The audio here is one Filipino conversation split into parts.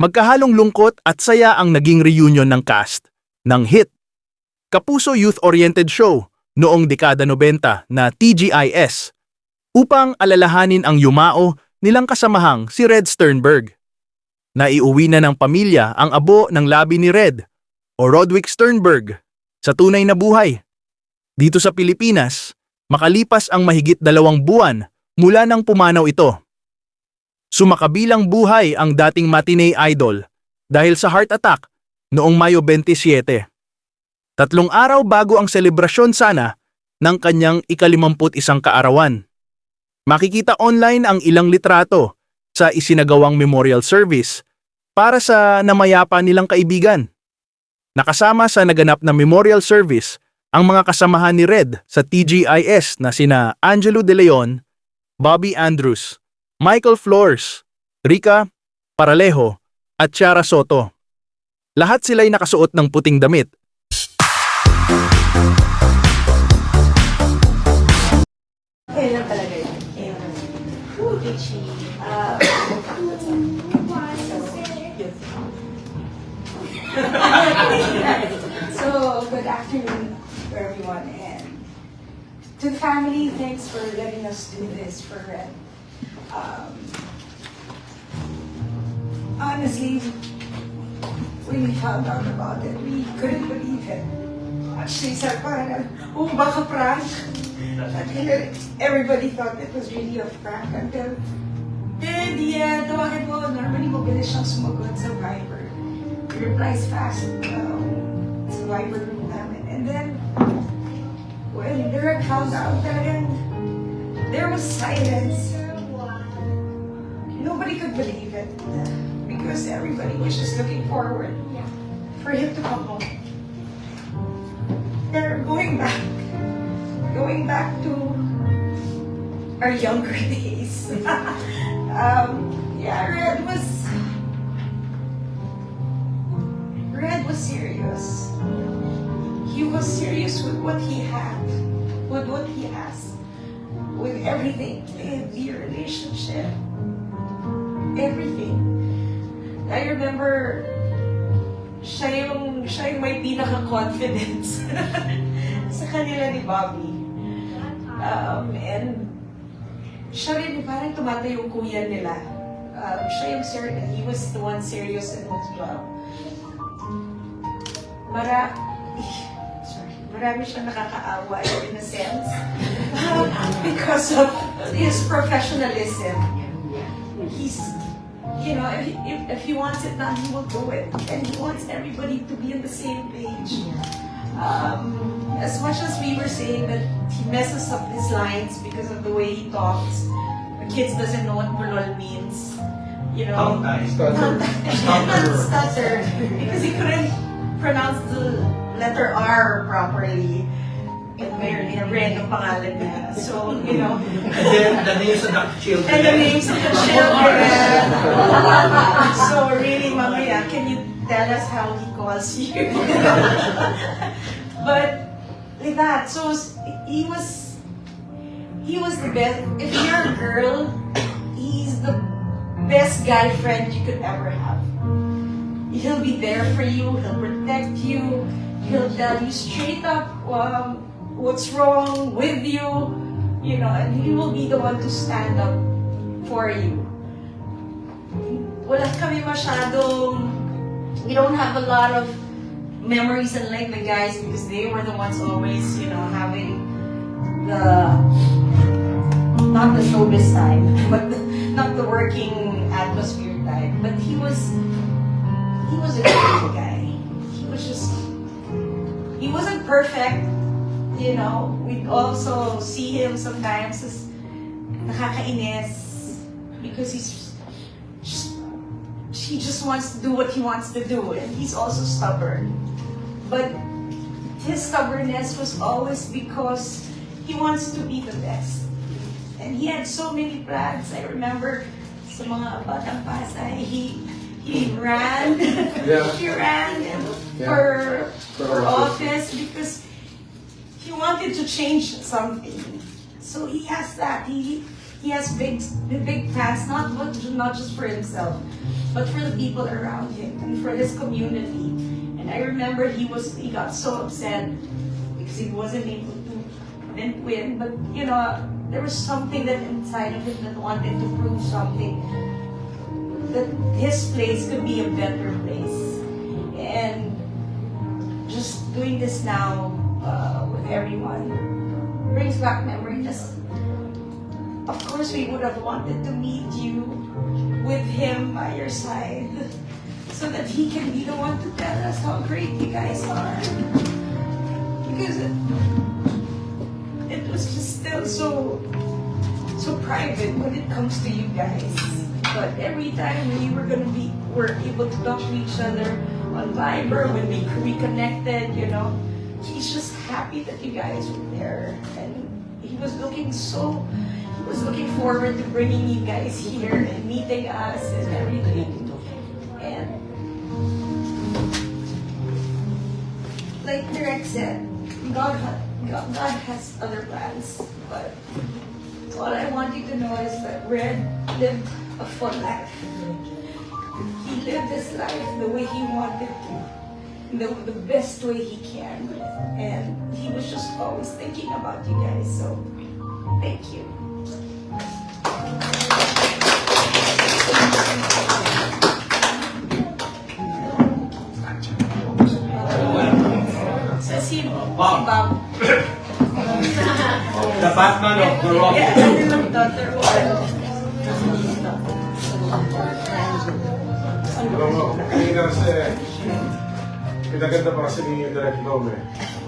Magkahalong lungkot at saya ang naging reunion ng cast ng hit Kapuso Youth-Oriented Show noong dekada 90 na TGIS upang alalahanin ang yumao nilang kasamahang si Red Sternberg. Naiuwi na ng pamilya ang abo ng labi ni Red o Rodwick Sternberg sa tunay na buhay. Dito sa Pilipinas, makalipas ang mahigit dalawang buwan mula nang pumanaw ito. Sumakabilang buhay ang dating matinee idol dahil sa heart attack noong Mayo 27. Tatlong araw bago ang selebrasyon sana ng kanyang ikalimamput isang kaarawan. Makikita online ang ilang litrato sa isinagawang memorial service para sa namayapa nilang kaibigan. Nakasama sa naganap na memorial service ang mga kasamahan ni Red sa TGIS na sina Angelo De Leon, Bobby Andrews, Michael Flores, Rica Paralejo at Chiara Soto. Lahat sila'y nakasuot ng puting damit Ayun lang talaga yun. Ayun lang. Ooh, itchy. Uh, so, good afternoon everyone to the family, thanks for letting us do this for Red. Um, honestly, when we found out about it, we couldn't believe it. Actually, sa parang, oh, baka prank. Everybody thought it was really a prank until di uh, tawagin mo, normally mabilis siyang sumagot sa Viber. He replies fast um, sa Viber group namin. And then, when the red found out, talagang there was silence. Nobody could believe it because everybody was just looking forward for him to come home. They're going back going back to our younger days. um, yeah, Red was Red was serious. He was serious with what he had, with what he has, with everything, the relationship, everything. I remember siya yung, siya yung may pinaka-confidence sa kanila ni Bobby. Um, and siya rin, parang tumata yung kuya nila. Um, siya yung ser he was the one serious in his job. Mara, sorry, marami siyang nakakaawa in a sense. because of his professionalism. He's, you know, if, if, if he wants it done, he will do it. And he wants everybody to be on the same page. Um, as much as we were saying that he messes up his lines because of the way he talks, the kids doesn't know what bulol means. You know, Stutter. Not stutter because he couldn't pronounce the letter R properly. And may red ang pangalan niya. So, you know, And then the names of the children. and the names of the children. so really, Mamaya, can you tell us how he calls you? but like that, so he was he was the best. If you're a girl, he's the best guy friend you could ever have. He'll be there for you. He'll protect you. He'll tell you straight up um, what's wrong with you. You know, and he will be the one to stand up for you. Wala kami masyadong, we don't have a lot of memories unlike the guys because they were the ones always, you know, having the, not the showbiz time, but the, not the working atmosphere time. But he was, he was a good guy. He was just, he wasn't perfect, you know. We'd also see him sometimes as nakakainis because he's just, he just wants to do what he wants to do and he's also stubborn. But his stubbornness was always because he wants to be the best. And he had so many plans. I remember sa mga batang Pasay, he he ran. Yeah. he ran Yeah. for For for office because he wanted to change something. So he has that. He he has big, big plans, not not just for himself, but for the people around him and for his community. And I remember he was he got so upset because he wasn't able to win, but you know there was something that inside of him that wanted to prove something that his place could be a better place. And just doing this now uh, with everyone brings back memories. Of course, we would have wanted to meet you with him by your side so that he can be the one to tell us how great you guys are. Because it, it was just still so so private when it comes to you guys. But every time we were gonna be, were able to talk to each other on Viber when we reconnected, you know, he's just happy that you guys were there, and he was looking so, he was looking forward to bringing you guys here and meeting us and everything. And like Derek said, God, God, God has other plans, but all I want you to know is that Red lived a full life. He lived his life the way he wanted to, the, the best way he can. And he was just always thinking about you guys, so thank you. Says he, Bob. The Batman of the Rock. Yeah, and daughter Alam mo, kanina kasi, pinaganda pa kasi ni Direct Dom eh.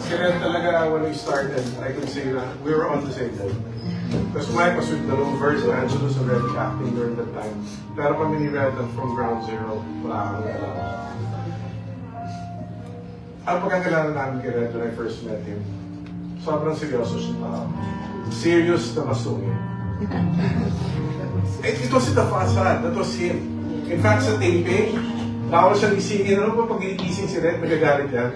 Si Red talaga, when we started, I could say na we were on the same level. Because Mike was with the Lovers, and Angelo was already acting during that time. Pero kami ni Red, ang from ground zero, wala kang alam. Ang pagkakilala namin kay Red when I first met him, sobrang seryoso siya tao. Serious na masungit. It, it wasn't the facade, that was him. In fact, sa taping, bawal siyang isingin. Ano ba pag ginising si Red, magagalit yan?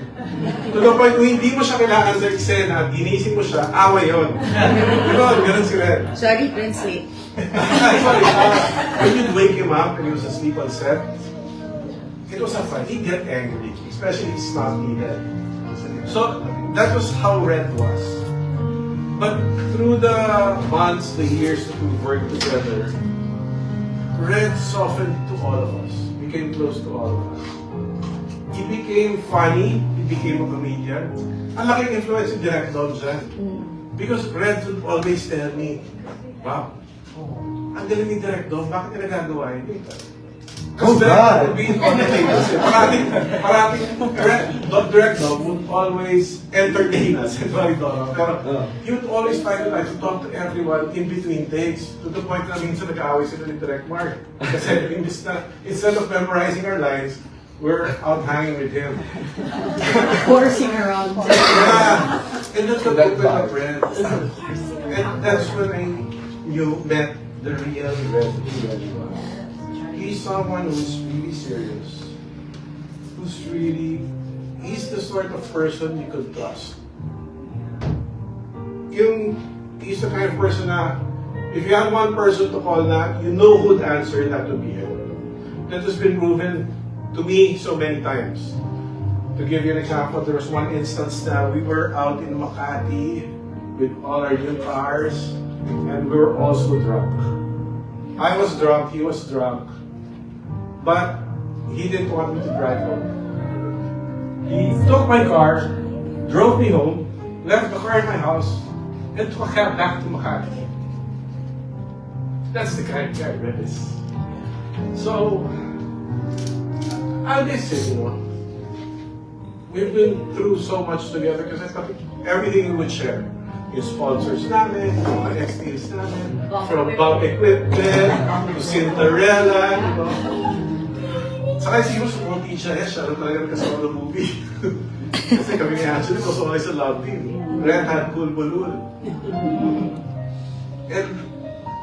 To the point, kung hindi mo siya kailangan sa eksena, ginising mo siya, away yun. Ganon, ganon si Red. Sorry, translate. Sorry, uh, when you'd wake him up and he was asleep on set, it was a fight. He'd get angry, especially if it's not needed. So, that was how Red was. But through the months, the years that we worked together, Red softened to all of us, became close to all of us. He became funny, he became a comedian. Ang laking influence yung Direct Dog dyan. Because Red would always tell me, Wow, ang galing ni Direct Dog, bakit niya nagagawa yun? Oh, God. would be on the tables. eh. Parating, parating, Direct Dog, Direct Dog would always entertain us. Sorry, Dog. Pero he would always find the time to talk to everyone in between takes. To the point na minsan nag-aaway sila ni Direct Mark. Kasi imbis na, instead of memorizing our lines, we're out hanging with him. Horsing around. Yeah. And that's the That open up vibe. And that's when I knew, met the real Red He's someone who's really serious. Who's really, he's the sort of person you could trust. Yung, he's the kind of person na, if you have one person to call na, you know who'd answer, that would be him. That has been proven to me so many times. To give you an example, there was one instance that we were out in Makati with all our new cars, and we were also drunk. I was drunk, he was drunk, but he didn't want me to drive home. He took my car, drove me home, left the car in my house, and took a cab back to Makati. That's the kind of guy is. So, I'll just say, you know, we've been through so much together kasi kami, everything we would share. Yung sponsors namin, yung mga ex-deals namin, from Bob Equipment to Cinderella, di ba? Saka si Yus, kung siya, eh, siya rin talaga kasama ng movie. kasi kami ni Angelo, kasama sa love team. Red Hat Cool Balloon. And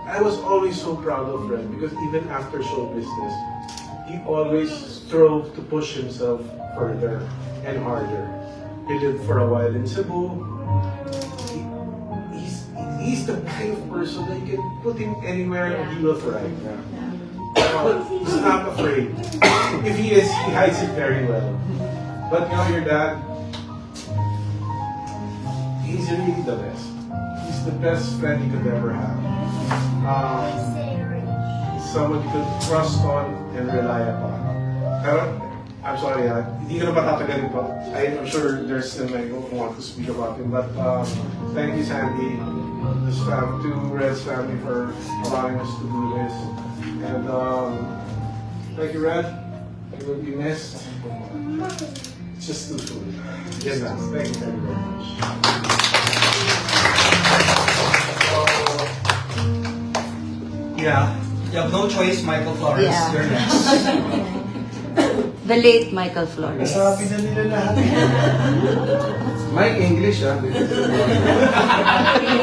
I was always so proud of Red because even after show business, he always strove to push himself further and harder. He lived for a while in Cebu. He, he's, he he's the kind of person that you can put him anywhere and he will thrive. He's not afraid. If he is, he hides it very well. But you know, your dad, he's really the best. He's the best friend you could ever have. Um, someone you could trust on and rely upon. I'm sorry, ah, matatagalin pa. I'm sure there's still many who want to speak about him. But um, thank you, Sandy, this fam, to Red's family for allowing us to do this. And um, thank you, Red. You will be missed. It's just too soon. Yes. Thank you, thank you very much. Yeah. You have no choice, Michael Flores. Yeah. You're next. The late Michael Flores. Nasabi na nila lahat. Mike English, ah.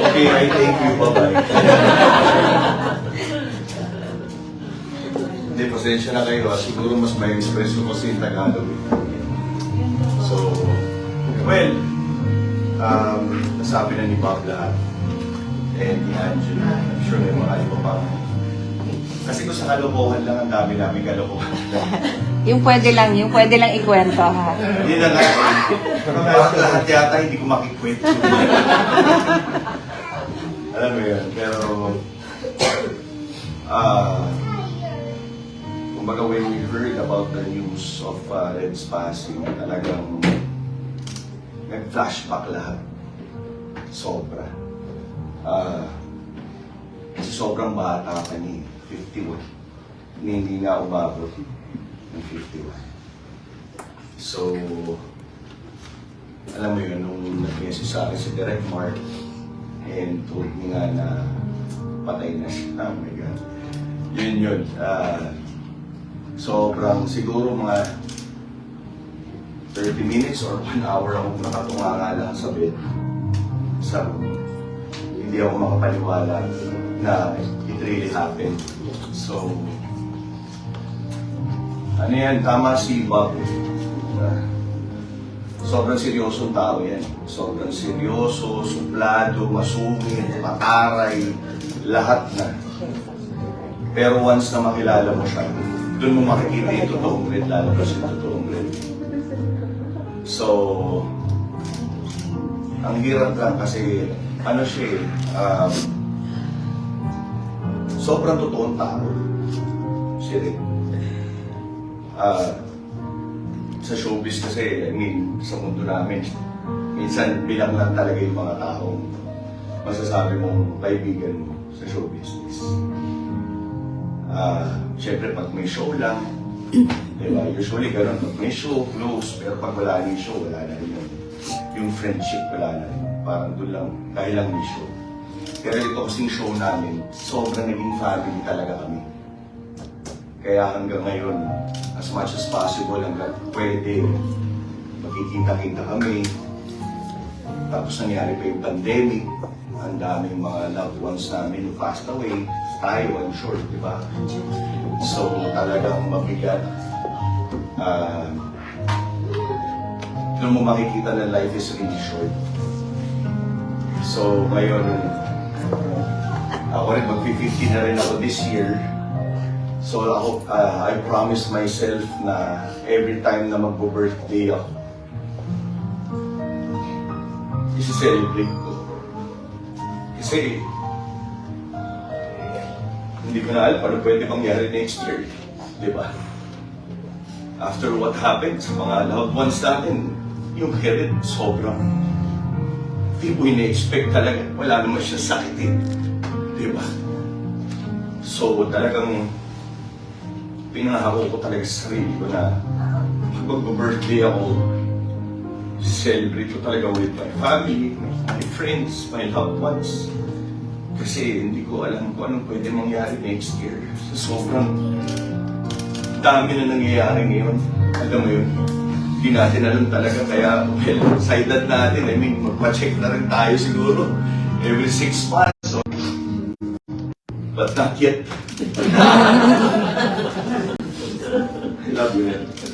Okay, I thank you. Bye-bye. Hindi, pasensya na kayo. ah. Siguro mas may express ko kasi yung Tagalog. So, well, um, nasabi na ni Bob lahat. And ni Angela. I'm sure may mga iba pa. Kasi kung sa kalokohan lang, ang dami namin kalokohan. Yung pwede lang, yung pwede lang ikwento ha. Hindi na nga. Parang lahat yata hindi ko makikwento. Alam mo yun, pero... Ah... kumbaga when we heard about the news of uh, Red's passing, talagang nag-flashback lahat. Sobra. Ah... kasi sobrang bata pa ni 51. Hindi, hindi nga umabot ng 51. So, alam mo yun, nung nag-message sa akin si Direct Mark and told me nga na patay na siya. Oh my God. Yun yun. ah, sobrang siguro mga 30 minutes or 1 hour ako nakatunga nga lang sa bed. Sa hindi ako makapaniwala na it really happened. So, ano yan, tama si Bob. Uh, sobrang seryosong tao yan. Sobrang seryoso, suplado, masungit, mataray, lahat na. Pero once na makilala mo siya, doon mo makikita yung totoong Red, lalabas yung totoong Red. So, ang hirap lang kasi, ano siya eh, um, sobrang totoong tao. Si Red. Ah, sa showbiz kasi, I mean, sa mundo namin, minsan bilang lang talaga yung mga taong masasabi mong kaibigan mo sa show business. Ah, Siyempre, pag may show lang, di ba? Usually, ganun. Pag may show, close. Pero pag wala na show, wala na rin yung, yung friendship, wala na rin. Parang doon lang, dahil lang may show. Pero ito kasing show namin, sobrang naging family talaga kami. Kaya hanggang ngayon, as much as possible, hanggang pwede, magkikita-kita kami. Tapos nangyari pa yung pandemic, ang daming mga loved ones namin passed away. Tayo, I'm sure, di ba? So, talagang mabigat. Ah, doon mo makikita na life is really short. So, ngayon, ako rin, mag-50 na rin ako this year. So ako, uh, I promised myself na every time na magbo-birthday ako, isi-celebrate. Kasi, hindi ko na alam paano pwede mangyari next year. Di ba? After what happened sa mga loved ones natin, yung health sobrang hindi mo ina-expect talaga. Wala naman siya sakit eh. Di ba? So talagang pinangako ko talaga sa sarili ko na pag mag-birthday ako, celebrate ko talaga with my family, my friends, my loved ones. Kasi hindi ko alam kung anong pwede mangyari next year. So, sobrang dami na nangyayari ngayon. Alam mo yun, hindi natin alam talaga. Kaya, well, sa edad natin, I mean, magpa-check na rin tayo siguro every six months. So, but not yet. I love you. man.